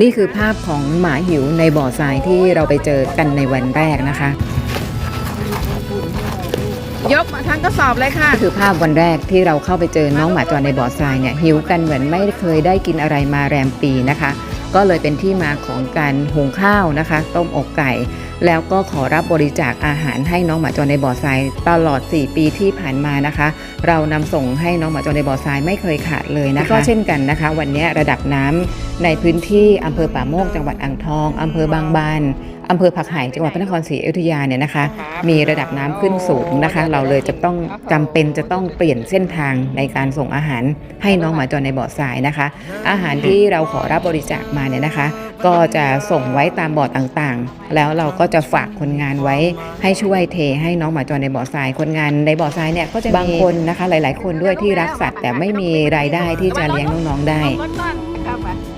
นี่คือภาพของหมาหิวในบ่อทรายที่เราไปเจอกันในวันแรกนะคะ ยกมาทั้งกระสอบเลยค่ะนี่คือภาพวันแรกที่เราเข้าไปเจอน้องหมาจรในบ่อทรายเนี่ยหิวกันเหมือนไม่เคยได้กินอะไรมาแรมปีนะคะ ก็เลยเป็นที่มาของการหุงข้าวนะคะ ต้มอกไก่ แล้วก็ขอรับบริจาคอาหารให้น้องหมาจรในบ่อทรายตลอด 4 ปีที่ผ่านมานะคะ เรานำส่งให้น้องหมาจรในบ่อทรายไม่เคยขาดเลยนะคะก็เช่นกันนะคะ วันนี้ระดับน้ำในพื้นที่อำเภอป่าโมกจังหวัดอ่างทองอำเภอบางบาน อำเภอผักไห่จังหวัดพระนครศรีอยุธยาเนี่ยนะคะมีระดับน้ำขึ้นสูงนะคะ เราเลยจะต้องจำเป็นจะต้องเปลี่ยนเส้นทางในการส่งอาหารให้น้องหมาจรในบ่อทรายนะคะ อาหารที่เราขอรับบริจาคมาเนี่ยนะคะ ก็จะส่งไว้ตามบ่อต่างๆ แล้วเราก็จะฝากคนงานไว้ให้ช่วยเทให้น้องหมาจรในบ่อทราย คนงานในบ่อทรายเนี่ยก็จะบางคนนะคะหลาย ๆ คนด้วยที่รักสัตว์แต่ไม่มีรายได้ที่จะเลี้ยงน้องๆได้รถบ้าง